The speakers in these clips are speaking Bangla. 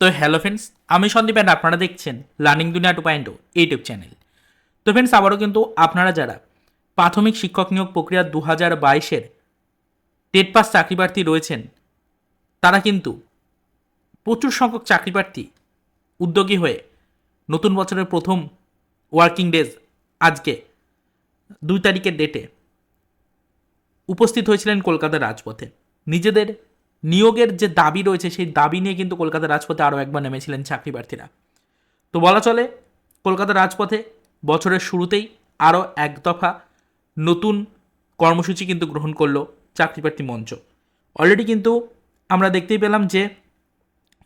তো হ্যালো ফ্রেন্ডস আমি সন্দীপ অ্যান্ড আপনারা দেখছেন learning Duniya two point YouTube channel তো ফ্রেন্ডস আবারও কিন্তু আপনারা যারা প্রাথমিক শিক্ষক নিয়োগ প্রক্রিয়া দু হাজার বাইশের টেট পাস চাকরি প্রার্থী রয়েছেন, তারা কিন্তু প্রচুর সংখ্যক চাকরি প্রার্থী উদ্যোগী হয়ে নতুন বছরের প্রথম ওয়ার্কিং ডেজ আজকে দুই তারিখের ডেটে উপস্থিত হয়েছিলেন কলকাতার রাজপথে। নিজেদের নিয়োগের যে দাবি রয়েছে, সেই দাবি নিয়ে কিন্তু কলকাতার রাজপথে আরও একবার নেমেছিলেন চাকরি প্রার্থীরা। তো বলা চলে কলকাতার রাজপথে বছরের শুরুতেই আরও এক দফা নতুন কর্মসূচি কিন্তু গ্রহণ করল চাকরি প্রার্থী মঞ্চ। অলরেডি কিন্তু আমরা দেখতেই পেলাম যে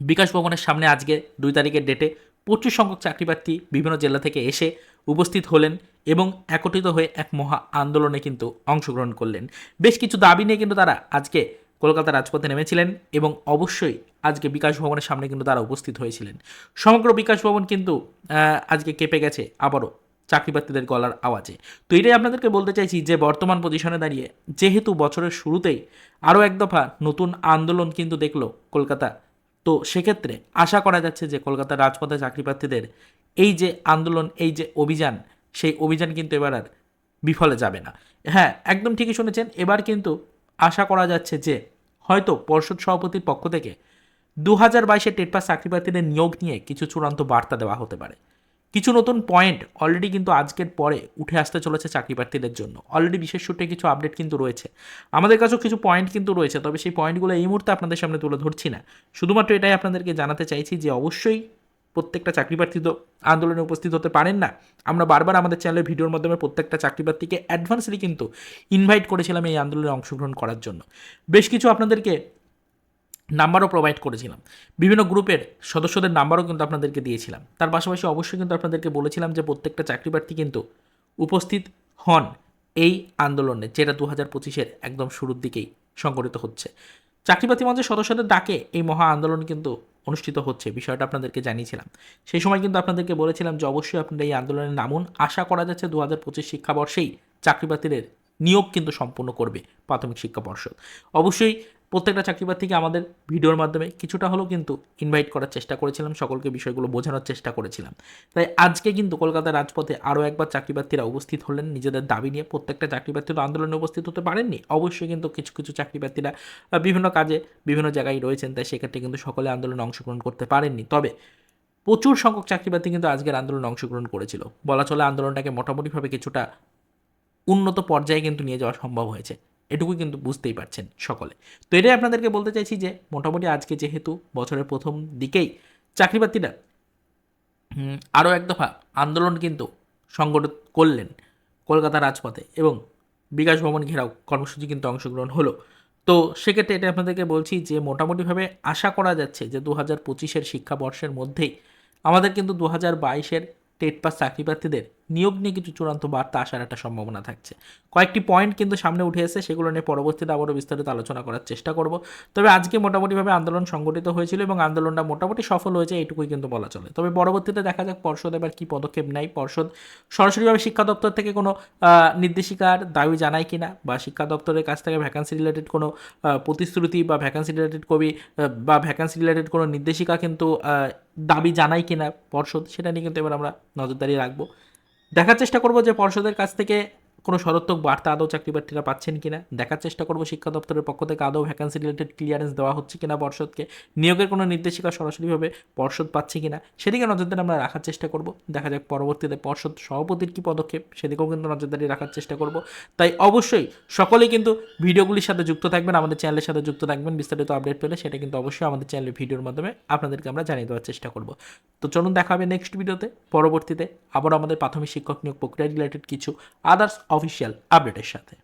বিকাশ ভবনের সামনে আজকে দুই তারিখের ডেটে প্রচুর সংখ্যক চাকরি প্রার্থী বিভিন্ন জেলা থেকে এসে উপস্থিত হলেন এবং একত্রিত হয়ে এক মহা আন্দোলনে কিন্তু অংশগ্রহণ করলেন। বেশ কিছু দাবি নিয়ে কিন্তু তারা আজকে কলকাতা রাজপথে নেমেছিলেন এবং অবশ্যই আজকে বিকাশ ভবনের সামনে কিন্তু তারা উপস্থিত হয়েছিলেন। সমগ্র বিকাশ ভবন কিন্তু আজকে কেঁপে গেছে আবারও চাকরি প্রার্থীদের গলার আওয়াজে। তো এটাই আপনাদেরকে বলতে চাইছি যে বর্তমান পজিশনে দাঁড়িয়ে, যেহেতু বছরের শুরুতেই আরও এক দফা নতুন আন্দোলন কিন্তু দেখল কলকাতা, তো সেক্ষেত্রে আশা করা যাচ্ছে যে কলকাতার রাজপথে চাকরি প্রার্থীদের এই যে আন্দোলন, এই যে অভিযান, সেই অভিযান কিন্তু এবার আর বিফলে যাবে না। হ্যাঁ একদম ঠিকই শুনেছেন, এবার কিন্তু আশা করা যাচ্ছে যে হয়তো পর্ষদ সভাপতির পক্ষ থেকে দু হাজার বাইশে টেট পাস চাকরি প্রার্থীদের নিয়োগ নিয়ে কিছু চূড়ান্ত বার্তা দেওয়া হতে পারে। কিছু নতুন পয়েন্ট অলরেডি কিন্তু আজকের পরে উঠে আসতে চলেছে চাকরি প্রার্থীদের জন্য। অলরেডি বিশেষ সূত্রে কিছু আপডেট কিন্তু রয়েছে। আমাদের কাছেও কিছু পয়েন্ট কিন্তু রয়েছে, তবে সেই পয়েন্টগুলো এই মুহূর্তে আপনাদের সামনে তুলে ধরছি না। শুধুমাত্র এটাই আপনাদেরকে জানাতে চাইছি যে অবশ্যই প্রত্যেকটা চাকরি প্রার্থী তো আন্দোলনে উপস্থিত হতে পারেন না। আমরা বারবার আমাদের চ্যানেলের ভিডিওর মাধ্যমে প্রত্যেকটা চাকরি প্রার্থীকে অ্যাডভান্সলি কিন্তু ইনভাইট করেছিলাম এই আন্দোলনে অংশগ্রহণ করার জন্য। বেশ কিছু আপনাদেরকে নাম্বারও প্রোভাইড করেছিলাম। বিভিন্ন গ্রুপের সদস্যদের নাম্বারও কিন্তু আপনাদেরকে দিয়েছিলাম। তার পাশাপাশি অবশ্যই কিন্তু আপনাদেরকে বলেছিলাম যে প্রত্যেকটা চাকরি প্রার্থী কিন্তু উপস্থিত হন এই আন্দোলনে, যেটা দু হাজার পঁচিশের একদম শুরুর দিকেই সংগঠিত হচ্ছে। চাকরি প্রার্থী মঞ্চের সদস্যদের ডাকে এই মহা আন্দোলন কিন্তু অনুষ্ঠিত হচ্ছে, বিষয়টা আপনাদেরকে জানিয়েছিলাম। সেই সময় কিন্তু আপনাদেরকে বলেছিলাম যে অবশ্যই আপনারা এই আন্দোলনে নামুন। আশা করা যাচ্ছে দু হাজার পঁচিশ শিক্ষাবর্ষেই চাকরি বাতিলের নিয়োগ কিন্তু সম্পূর্ণ করবে প্রাথমিক শিক্ষা পর্ষদ। অবশ্যই প্রত্যেকটা চাকরি প্রার্থীকে আমাদের ভিডিওর মাধ্যমে কিছুটা হলেও কিন্তু ইনভাইট করার চেষ্টা করেছিলাম, সকলকে বিষয়গুলো বোঝানোর চেষ্টা করেছিলাম। তাই আজকে কিন্তু কলকাতার রাজপথে আরও একবার চাকরি প্রার্থীরা উপস্থিত হলেন, নিজেদের দাবি নিয়ে প্রত্যেকটা চাকরি তো আন্দোলনে উপস্থিত হতে পারেননি, অবশ্যই কিন্তু কিছু কিছু চাকরি প্রার্থীরা বিভিন্ন কাজে বিভিন্ন জায়গায় রয়েছেন, তাই সেক্ষেত্রে কিন্তু সকলে আন্দোলনে অংশগ্রহণ করতে পারেননি। তবে প্রচুর সংখ্যক চাকরি প্রার্থী কিন্তু আজকের আন্দোলনে অংশগ্রহণ করেছিল। বলা চলে আন্দোলনটাকে মোটামুটিভাবে কিছুটা উন্নত পর্যায়ে কিন্তু নিয়ে যাওয়া সম্ভব হয়েছে। এটুকু কিন্তু বুঝতেই পারছেন সকলে। তো এটাই আপনাদেরকে বলতে চাইছি যে, মোটামুটি আজকে যেহেতু বছরের প্রথম দিকেই চাকরিপ্রার্থীরা আরও এক দফা আন্দোলন কিন্তু সংগঠিত করলেন কলকাতা রাজপথে এবং বিকাশ ভবন ঘেরাও কর্মসূচি কিন্তু অংশগ্রহণ হলো। তো সেক্ষেত্রে এটা আপনাদেরকে বলছি যে, মোটামুটিভাবে আশা করা যাচ্ছে যে দু হাজার পঁচিশের শিক্ষাবর্ষের মধ্যেই আমাদের কিন্তু দু হাজার বাইশের টেট পাস চাকরি প্রার্থীদের নিয়োগ নিয়ে কিছু চূড়ান্ত বার্তা আসার একটা সম্ভাবনা থাকছে। কয়েকটি পয়েন্ট কিন্তু সামনে উঠে এসেছে, সেগুলো নিয়ে পরবর্তীতে আবারও বিস্তারিত আলোচনা করার চেষ্টা করব। তবে আজকে মোটামুটিভাবে আন্দোলন সংগঠিত হয়েছিল এবং আন্দোলনটা মোটামুটি সফল হয়েছে, এইটুকুই কিন্তু বলা চলে। তবে পরবর্তীতে দেখা যাক পর্ষদ এবার কী পদক্ষেপ নেয়। পর্ষদ সরাসরিভাবে শিক্ষা দপ্তর থেকে কোনো নির্দেশিকার দাবি জানায় কিনা বা শিক্ষা দপ্তরের কাছ থেকে ভ্যাকান্সি রিলেটেড কোনো প্রতিশ্রুতি বা ভ্যাকান্সি রিলেটেড কবি বা ভ্যাকান্সি রিলেটেড কোনো নির্দেশিকা কিন্তু দাবি জানায় কিনা পর্ষদ, সেটা নিয়ে কিন্তু এবার আমরা নজরদারি রাখব। দেখার চেষ্টা করব যে পর্ষদের কাছ থেকে কোনো সদর্থক বার্তা আদৌ চাকরি প্রার্থীরা পাচ্ছেন কিনা। দেখার চেষ্টা করব শিক্ষা দপ্তরের পক্ষ থেকে আদৌ ভ্যাকান্সি রিলেটেড ক্লিয়ারেন্স দেওয়া হচ্ছে কিনা পর্ষদকে। নিয়োগের কোনো নির্দেশিকা সরাসরিভাবে পর্ষদ পাচ্ছে কিনা, সেদিকে নজরদারি আমরা রাখার চেষ্টা করব। দেখা যাক পরবর্তীতে পর্ষদ সভাপতির কী পদক্ষেপ, সেদিকেও কিন্তু নজরদারি রাখার চেষ্টা করব। তাই অবশ্যই সকলেই কিন্তু ভিডিওগুলির সাথে যুক্ত থাকবেন, আমাদের চ্যানেলের সাথে যুক্ত থাকবেন। বিস্তারিত আপডেট পেলে সেটা কিন্তু অবশ্যই আমাদের চ্যানেলের ভিডিওর মাধ্যমে আপনাদেরকে আমরা জানিয়ে দেওয়ার চেষ্টা করব। তো চলুন দেখা হবে নেক্সট ভিডিওতে পরবর্তীতে আবার আমাদের প্রাথমিক শিক্ষক নিয়োগ প্রক্রিয়া রিলেটেড কিছু আদার্স অফিসিয়াল আপডেটের সাথে।